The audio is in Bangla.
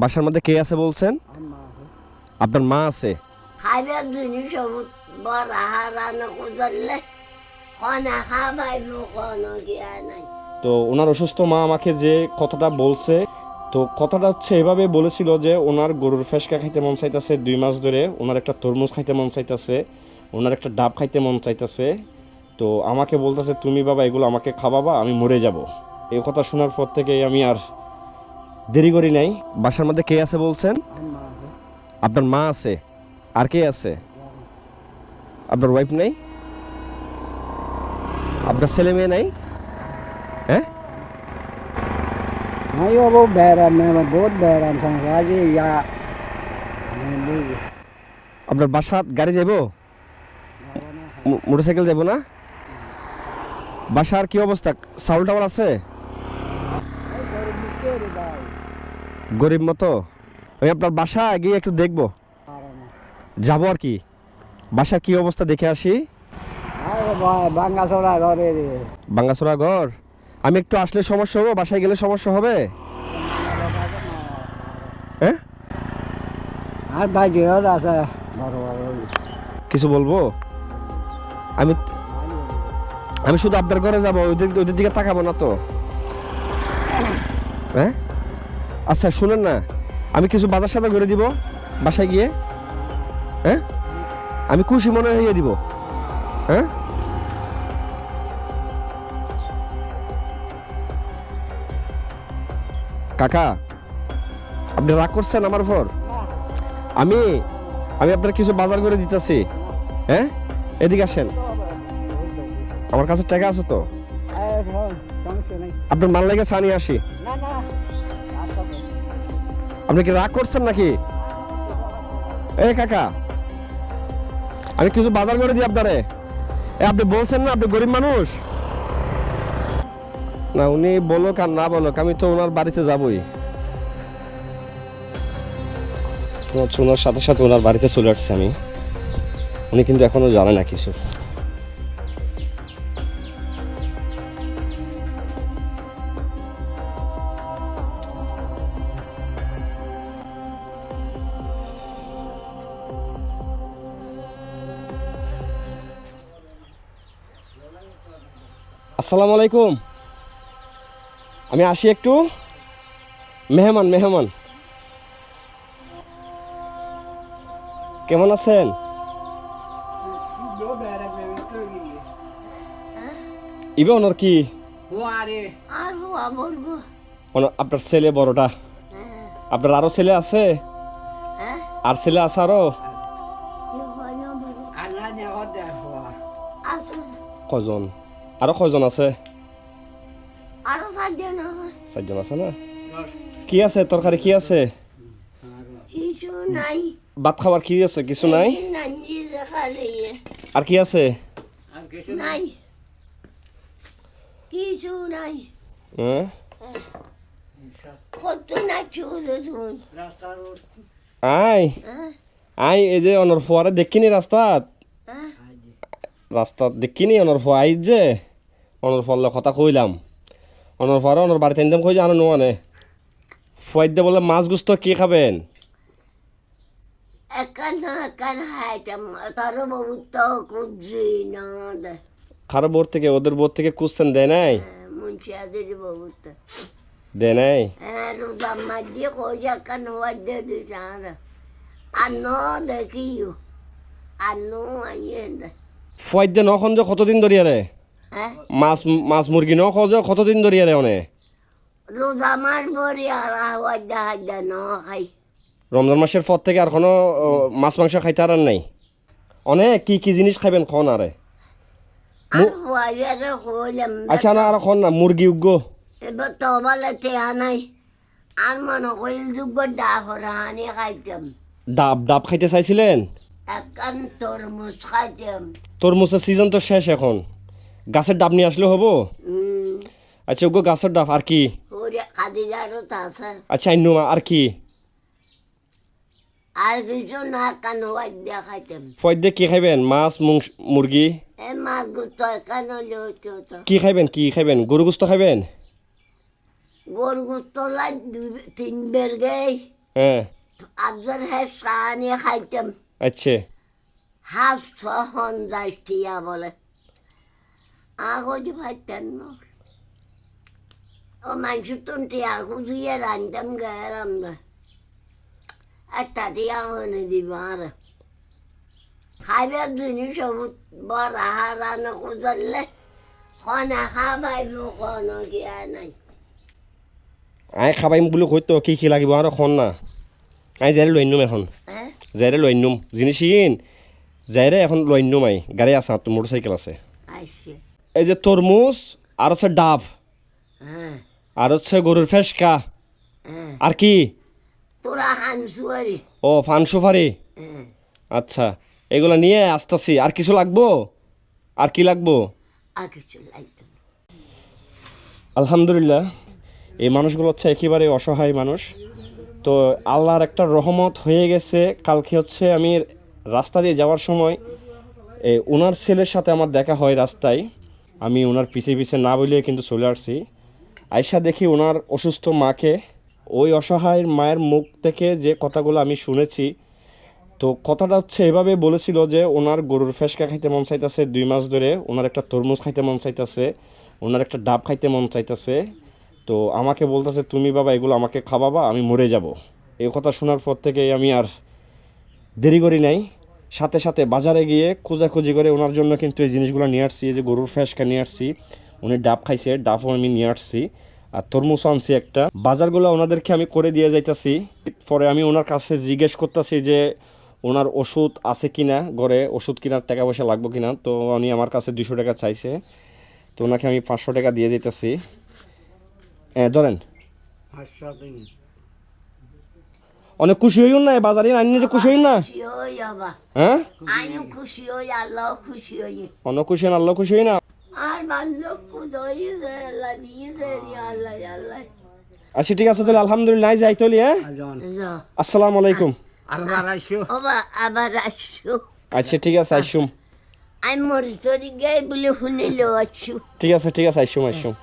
বাসার মধ্যে কে আছে বলছেন? আপনার মা আছে? বড় হারানো গিয়া নাই। তো ওনার অসুস্থ মা আমাকে যে কথাটা বলছে তো কথাটা হচ্ছে এভাবে বলেছিল যে ওনার গরুর ফেসকা খাইতে মন চাইতেছে দুই মাস ধরে ওনার একটা তরমুজ খাইতে মন চাইতেছে ওনার একটা ডাব খাইতে মন চাইতেছে। তো আমাকে বলতেছে তুমি বাবা এগুলো আমাকে খাওয়াবা আমি মরে যাব। এই কথা শোনার পর থেকে আমি আর দেরি করি নাই বাসার মধ্যে কে আছে বলছেন আপনার মা আছে আর কে আছে আপনার ওয়াইফ নেই আপনার ছেলে মেয়ে নাই হ্যাঁ नहीं वो वो बैराम में वो बहुत बैराम संसार जी या नहीं नहीं আপনার বাসাত গাড়ি যাইব মোটরসাইকেল যাইব না বাসার কি অবস্থা চাউল টাউল আছে গরিব মতো? ওই আপনার বাসা গিয়ে একটু দেখব। যাব আর কি। বাসার কি অবস্থা দেখে আসি। বাঙ্গাসোরা ঘর। ঘর আমি একটু আসলে সমস্যা হব, বাসায় গেলে সমস্যা হবে? হ্যাঁ? আর ভাই কিছু বলব? আমি আমি শুধু আপনার ঘরে যাব, ওই দিকে তাকাবো না তো। হ্যাঁ? আচ্ছা শুনেন না। আমি কিছু বাজার সাথে করে দিব বাসায় গিয়ে। হ্যাঁ? আমি খুশি মনে হয়ে দিব। হ্যাঁ? কাকা আপনি রাগ করছেন আমার উপর? আমি আমি আপনার কিছু বাজার করে দিতেছি। হ্যাঁ? এদিকে আসেন। আমার কাছে টাকা আছে তো? আপনার মাল লেগে সানি আসি। না না। আপনি কি রাগ করছেন নাকি? এ কাকা, আমি কিছু বাজার করে দিই আপনারে। এ, আপনি বলছেন না, আপনি গরিব মানুষ? না, উনি বলুক আর না বলুক, আমি তো ওনার বাড়িতে যাবই। ওনার সাথে সাথে ওনার বাড়িতে চলে আসছি আমি। উনি কিন্তু এখনও জানে না কিছু। আসসালামু আলাইকুম। আমি আসি একটু। মেহমান মেহমান। কেমন আছেন? ইবে ওনার কি? আপনার ছেলে বড়টা। আপনার আরও ছেলে আছে? আর ছেলে আছে আরও? কজন? আরও কয়জন আছে? আরও আছে। না? কি আছে? তরকারি কি আছে? কিছু নাই। ভাত খাবার কি আছে? কিছু নাই? আর কি আছে? নাই? আই আই হ্যাঁ? এই যে অনর ফোয়ারে দেখিনি রাস্তাত। রাস্তা দেখিনি অনর ফোয়া আই যে। অনর ফলে কথা কইলাম। অনর ফোয়ারে অনর বাড়িতে আনতাম কই জানো নোয়ানে ফুয়াই দে বলে মাছ গুস্ত কি খাবেন? দে। খারাপ বোর থেকে ওদের বোর থেকে দেয় নাই? দেয় নাই? হ্যাঁ দেখিও আনো আইয়ে দে। ফুয়াই দে নখন যে কতদিন ধরিয়া রে? হ্যাঁ মাছ মাছ মুরগি ন খোঁজ কতদিন ধরিয়া রে অনে? রোজা মাস বরি আর ওয়াদে হাজা ন খাই রমজান মাসের পর থেকে আর কোনো মাছ মাংস খাইতে আর নাই? অনেক কি কি জিনিস খাইবেন খন আরে? আচ্ছা না আর খন না মুরগি উগ্গো। এবার তবালে তেয়া নাই। আর মনে কইল যোগ্য ডাফর হানি খাইতাম। ডাব ডাব খাইতে চাইছিলেন? একান তরমুজ খাইতাম। তরমুজের সিজন তো শেষ এখন। গাছের ডাব নিয়ে আসলে হব? আচ্ছা ওগো গাছের ডাব আর কি? আচ্ছা আইনু আর কি? আর কিছু না কান ওয়াদে খাইতাম? ফয়দে কি খাইবেন? মাছ মুরগি? এ মাছ কি খাইবেন? কি খাইবেন? গরু গুস্ত খাইবেন? গরু লাই তিন বের গেই। হ্যাঁ। আজর সানি খাইতাম। আচ্ছা। হাস তখন যাইয়া বলে। ও মানুষ তুনটি আগু দিয়ে রান্ধতাম গেলাম না একটা দিয়া হনে দিব আর খাইবার জিনিস বড় হারানো কুদলে কনা খাবাইব কোনো গিয়া নাই আই খাবাইম বুলি কৈতো কি কি লাগিব আৰু খন না আই যাইৰে লৈ আনিম এখন যাইৰে লৈ আনিম জিনিস ইন যাইৰে এখন লৈ আনিম আই গাড়ী আছে তোৰ মটৰ চাইকেল আছে এই যে তরমুজ আর হচ্ছে ডাব। হ্যাঁ। আর হচ্ছে গরুর ফেসকা। হ্যাঁ। আর কি? ও ফান সুপারি? হ্যাঁ। আচ্ছা এগুলো নিয়ে আসতেছি। আর কিছু লাগবো? আর কি লাগবো। আলহামদুলিল্লাহ এই মানুষগুলো হচ্ছে একেবারে অসহায় মানুষ। তো আল্লাহর একটা রহমত হয়ে গেছে। কালকে হচ্ছে আমি রাস্তা দিয়ে যাওয়ার সময় ওনার ছেলের সাথে আমার দেখা হয় রাস্তায়। আমি ওনার পিছে পিছে না বলিয়ে কিন্তু চলে আসছি। আয়সা দেখি ওনার অসুস্থ মাকে, ওই অসহায় মায়ের মুখ থেকে যে কথাগুলো আমি শুনেছি, তো কথাটা হচ্ছে এভাবে বলেছিল যে ওনার গরুর ফেসকা খাইতে মন চাইতেছে, দুই মাস ধরে ওনার একটা তরমুজ খাইতে মন চাইতেছে, ওনার একটা ডাব খাইতে মন চাইতেছে। তো আমাকে বলতেছে, তুমি বাবা এগুলো আমাকে খাওয়াবা, আমি মরে যাব। এই কথা শোনার পর থেকে আমি আর দেরি করি নাই। সাথে সাথে বাজারে গিয়ে খোঁজাখুঁজি করে ওনার জন্য কিন্তু এই জিনিসগুলো নিয়ে আসছি, এই যে গরুর ফ্যাসকা নিয়ে আসছি। উনি ডাব খাইছে, ডাবও আমি নিয়ে আসছি। আর তরমুজ আনছি একটা। বাজারগুলো ওনাদেরকে আমি করে দিয়ে যাইতাছি। পরে আমি ওনার কাছে জিজ্ঞেস করতেছি যে, ওনার ওষুধ আছে কিনা ঘরে? ওষুধ কেনার টাকা পয়সা লাগবে কিনা? তো উনি আমার কাছে দুশো টাকা চাইছে। তো ওনাকে আমি পাঁচশো টাকা দিয়ে যেতেছি হ্যাঁ ধরেন। অনেক খুশি হইন না বাজারে আনি যে খুশি হইন না? হ্যাঁ? খুশি হই আল্লাহ খুশি হই। অন্য খুশি হন আল্লাহ খুশি হই না? আচ্ছা ঠিক আছে তাহলে আলহামদুলিল্লাহ যাই তাহলে হ্যাঁ. আসসালামু আলাইকুম। আবার আসছো আচ্ছা ঠিক আছে আইসুম। আমি মরি চলি গে বলে শুনিলেও আসছো ঠিক আছে ঠিক আছে আইসুম আইসুম।